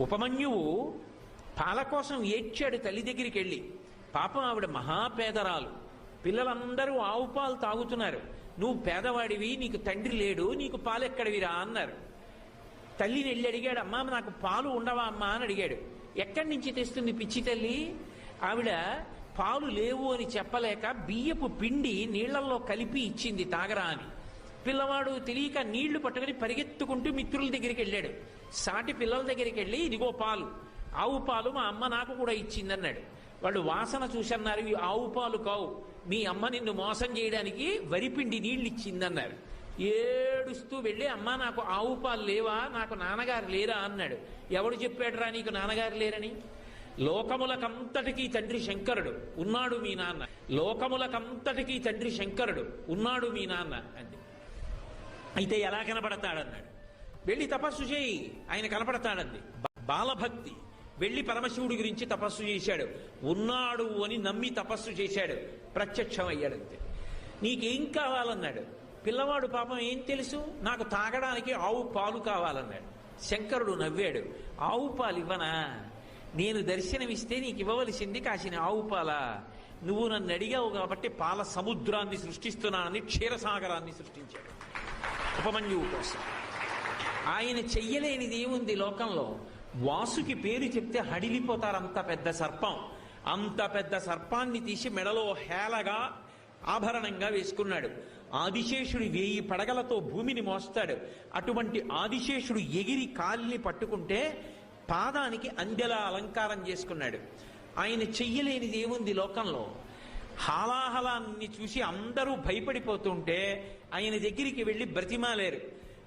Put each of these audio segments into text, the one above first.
ఉపమన్యువు పాల కోసం ఏడ్చాడు తల్లి దగ్గరికి వెళ్ళి పాపం ఆవిడ మహాపేదరాలు. పిల్లలందరూ ఆవు పాలు తాగుతున్నారు. నువ్వు పేదవాడివి నీకు తండ్రి లేడు నీకు పాలు ఎక్కడివిరా అన్నారు. తల్లిని వెళ్ళి అడిగాడు అమ్మా నాకు పాలు ఉండవా అమ్మా? అని అడిగాడు. ఎక్కడి నుంచి తెస్తుంది పిచ్చి తల్లి? ఆవిడ పాలు లేవు అని చెప్పలేక బియ్యపు పిండి నీళ్ళల్లో కలిపి ఇచ్చింది తాగరా అని. పిల్లవాడు తెలియక నీళ్ళు పట్టుకుని పరిగెత్తుకుంటూ మిత్రుల దగ్గరికి వెళ్ళాడు. సాటి పిల్లల దగ్గరికి వెళ్ళి ఇదిగో పాలు ఆవు పాలు మా అమ్మ నాకు కూడా ఇచ్చిందన్నాడు. వాళ్ళు వాసన చూసన్నారు ఇవి ఆవు పాలు కావు మీ అమ్మ నిన్ను మోసం చేయడానికి వరిపిండి నీళ్ళు ఇచ్చిందన్నారు. ఏడుస్తూ వెళ్ళి అమ్మా నాకు ఆవు పాలు లేవా నాకు నాన్నగారు లేరా అన్నాడు. ఎవడు చెప్పాడురా నీకు నాన్నగారు లేరని? లోకములకంతటికీ తండ్రి శంకరుడు ఉన్నాడు మీ నాన్న. లోకములకంతటికీ తండ్రి శంకరుడు ఉన్నాడు మీ నాన్న అంది. అయితే ఎలా కనపడతాడన్నాడు. వెళ్ళి తపస్సు చేయి ఆయన కనపడతాడంది. బాలభక్తి. వెళ్ళి పరమశివుడి గురించి తపస్సు చేశాడు. ఉన్నాడు అని నమ్మి తపస్సు చేశాడు. ప్రత్యక్షం అయ్యాడంతే. నీకేం కావాలన్నాడు? పిల్లవాడు పాపం ఏం తెలుసు? నాకు తాగడానికి ఆవు పాలు కావాలన్నాడు. శంకరుడు నవ్వాడు. ఆవు పాలు ఇవ్వనా? నేను దర్శనమిస్తే నీకు ఇవ్వవలసింది కాసిన ఆవు పాలా? నువ్వు నన్ను అడిగావు కాబట్టి పాల సముద్రాన్ని సృష్టిస్తున్నానని క్షీరసాగరాన్ని సృష్టించాడు. ఉపమన్యువు కోసం ఆయన చెయ్యలేనిది ఏముంది లోకంలో? వాసుకి పేరు చెప్తే హడిలిపోతారు అంత పెద్ద సర్పం. అంత పెద్ద సర్పాన్ని తీసి మెడలో హేళగా ఆభరణంగా వేసుకున్నాడు. ఆదిశేషుడు వేయి పడగలతో భూమిని మోస్తాడు. అటువంటి ఆదిశేషుడు ఎగిరి కాలిని పట్టుకుంటే పాదానికి అందెలా అలంకారం చేసుకున్నాడు. ఆయన చెయ్యలేనిది ఏముంది లోకంలో? హాలాహలాన్ని చూసి అందరూ భయపడిపోతుంటే ఆయన దగ్గరికి వెళ్ళి బ్రతిమాలేరు.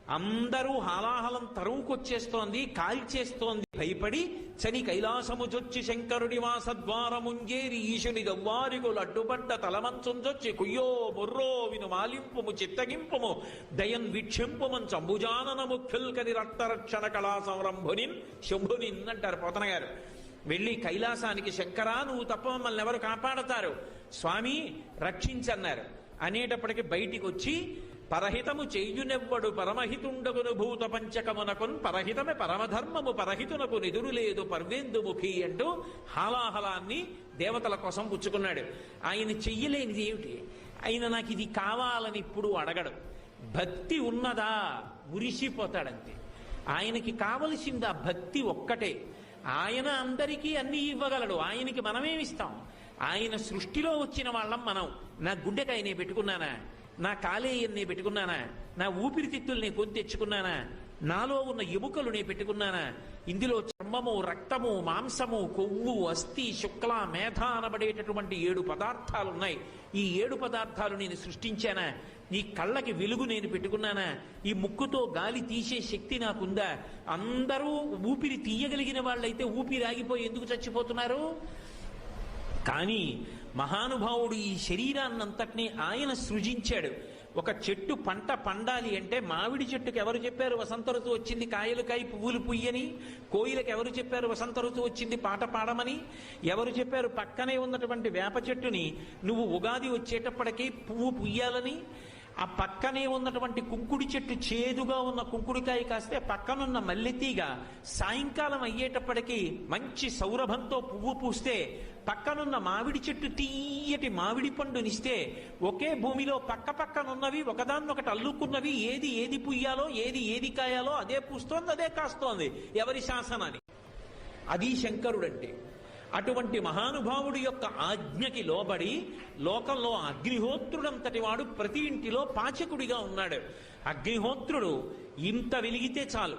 అందరూ హాలాహలం తరువుకొచ్చేస్తోంది కాల్చేస్తోంది. భయపడి చని కైలాసముజొచ్చి శంకరుడి వాసద్వారముంజేరి ఈశుని దవ్వారిగులు అడ్డుపడ్డ తలమంచుంజొచ్చి కుయ్యో బొర్రో విను మాలింపుము చిత్తగింపుము దయన్ వీక్షింపుమన్ చంబుజాననము ఫిల్కని రక్తరక్షణ కళా సంరంభునిన్ శంభునిన్ అంటారు పోతన గారు వెళ్ళి కైలాసానికి శంకరా నువ్వు తప్ప మమ్మల్ని ఎవరు కాపాడతారు? స్వామి రక్షించన్నారు. అనేటప్పటికి బయటికి వచ్చి పరహితము చేయునెవ్వడు పరమహితుండగును భూత పంచకమునకున్ పరహితమే పరమధర్మము పరహితునకు నిదురు లేదు పర్వేందుముఖి అంటూ హాలాహలాన్ని దేవతల కోసం పుచ్చుకున్నాడు. ఆయన చెయ్యలేనిది ఏమిటి? ఆయన నాకు ఇది కావాలని ఇప్పుడు అడగడు. భక్తి ఉన్నదా మురిసిపోతాడంతే. ఆయనకి కావలసింది ఆ భక్తి ఒక్కటే. ఆయన అందరికీ అన్ని ఇవ్వగలడు. ఆయనకి మనమేమిస్తాం ఆయన సృష్టిలో వచ్చిన వాళ్ళం మనం. నా గుండెకాయ నేను పెట్టుకున్నానా? నా కాలేయం నేను పెట్టుకున్నానా? నా ఊపిరితిత్తులు నేను కొని తెచ్చుకున్నానా? నాలో ఉన్న ఎముకలు నేను పెట్టుకున్నానా? ఇందులో చర్మము రక్తము మాంసము కొవ్వు అస్థి శుక్ల మేధ అనబడేటటువంటి ఏడు పదార్థాలు ఉన్నాయి ఈ ఏడు పదార్థాలు నేను సృష్టించానా? ఈ కళ్ళకి వెలుగు నేను పెట్టుకున్నానా? ఈ ముక్కుతో గాలి తీసే శక్తి నాకుందా? అందరూ ఊపిరి తీయగలిగిన వాళ్ళైతే ఊపిరి ఆగిపోయి ఎందుకు చచ్చిపోతున్నారు? కానీ మహానుభావుడు ఈ శరీరాన్నంతటినీ ఆయన సృజించాడు. ఒక చెట్టు పంట పండాలి అంటే మామిడి చెట్టుకి ఎవరు చెప్పారు వసంత ఋతువు వచ్చింది? కాయలు కాయి పువ్వులు పుయ్యని. కోయిలకు ఎవరు చెప్పారు వసంత ఋతువు వచ్చింది? పాట పాడమని. ఎవరు చెప్పారు? పక్కనే ఉన్నటువంటి వేప చెట్టుని నువ్వు ఉగాది వచ్చేటప్పటికీ పువ్వు పుయ్యాలని. ఆ పక్కనే ఉన్నటువంటి కుంకుడి చెట్టు చేదుగా ఉన్న కుంకుడికాయ కాస్తే పక్కనున్న మల్లెతీగ సాయంకాలం అయ్యేటప్పటికీ మంచి సౌరభంతో పువ్వు పూస్తే పక్కనున్న మామిడి చెట్టు తీయటి మామిడి పండునిస్తే ఒకే భూమిలో పక్క పక్కనున్నవి ఒకదాన్నొకటి అల్లుకున్నవి ఏది ఏది పుయ్యాలో ఏది ఏది కాయాలో అదే పూస్తోంది అదే కాస్తోంది. ఎవరి శాసనాన్ని? అది శంకరుడంటే. అటువంటి మహానుభావుడి యొక్క ఆజ్ఞకి లోబడి లోకంలో అగ్నిహోత్రుడంతటి వాడు ప్రతి ఇంటిలో పాచకుడిగా ఉన్నాడు. అగ్నిహోత్రుడు ఇంత వెలిగితే చాలు.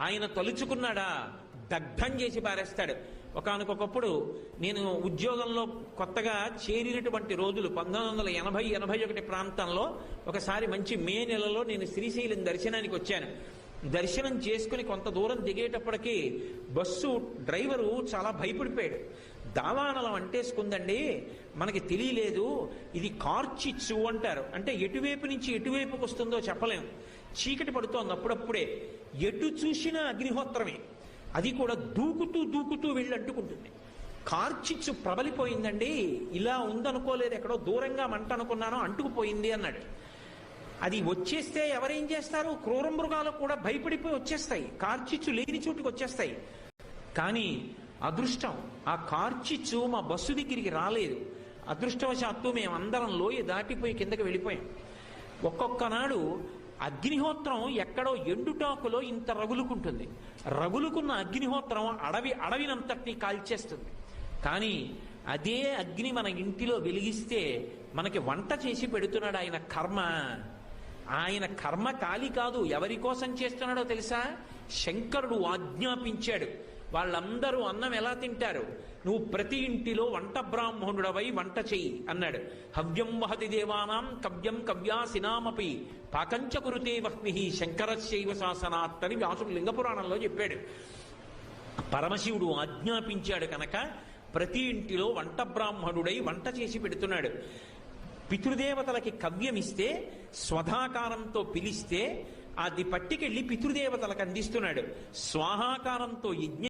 ఆయన తలుచుకున్నాడా? దగ్ధం చేసి పారేస్తాడు. ఒకనకొకప్పుడు నేను ఉద్యోగంలో కొత్తగా చేరినటువంటి రోజులు పంతొమ్మిది వందల ఎనభై ఎనభై ఒకటి ప్రాంతంలో ఒకసారి మంచి మే నెలలో నేను శ్రీశైలం దర్శనానికి వచ్చాను. దర్శనం చేసుకుని కొంత దూరం దిగేటప్పటికి బస్సు డ్రైవరు చాలా భయపడిపోయాడు. దావానలం అంటేసుకుందండి మనకి తెలియలేదు ఇది కార్చిచ్చు అంటారు. అంటే ఎటువైపు నుంచి ఎటువైపుకి వస్తుందో చెప్పలేము చీకటి పడుతోంది అప్పుడప్పుడే. ఎటు చూసినా అగ్నిహోత్రమే. అది కూడా దూకుతూ దూకుతూ వెళ్ళి అంటుకుంటుంది. కార్చిచ్చు ప్రబలిపోయిందండి ఇలా ఉందనుకోలేదు ఎక్కడో దూరంగా మంట అనుకున్నానో అంటుకుపోయింది అన్నాడు. అది వచ్చేస్తే ఎవరేం చేస్తారు? క్రూర మృగాలు కూడా భయపడిపోయి వచ్చేస్తాయి. కార్చిచ్చు లేని చోటుకు వచ్చేస్తాయి. కానీ అదృష్టం ఆ కార్చిచ్చు మా బస్సు దగ్గరికి రాలేదు. అదృష్టవశాత్తు మేమందరం లోయ దాటిపోయి కిందకి వెళ్ళిపోయాం. ఒక్కొక్క నాడు అగ్నిహోత్రం ఎక్కడో ఎండుటాకులో ఇంత రగులుకుంటుంది. రగులుకున్న అగ్నిహోత్రం అడవి అడవినంతటిని కాల్చేస్తుంది. కానీ అదే అగ్ని మన ఇంటిలో వెలిగిస్తే మనకి వంట చేసి పెడుతున్నాడు ఆయన కర్మ. ఆయన కర్మ కాలి కాదు. ఎవరి కోసం చేస్తున్నాడో తెలుసా? శంకరుడు ఆజ్ఞాపించాడు. వాళ్ళందరూ అన్నం ఎలా తింటారు? నువ్వు ప్రతి ఇంటిలో వంట బ్రాహ్మణుడవై వంట చెయ్యి అన్నాడు. హవ్యం వహతి దేవానాం కవ్యం కవ్యాసినామపి పాకంచ కురుతే వహ్మి శంకరశైవ శాసనాత్ అని వ్యాసుడు లింగపురాణంలో చెప్పాడు. పరమశివుడు ఆజ్ఞాపించాడు కనుక ప్రతి ఇంటిలో వంట బ్రాహ్మణుడై వంట చేసి పెడుతున్నాడు. పితృదేవతలకి కవ్యమిస్తే స్వధాకారంతో పిలిస్తే అది పట్టుకెళ్ళి పితృదేవతలకు అందిస్తున్నాడు. స్వాహాకారంతో యజ్ఞ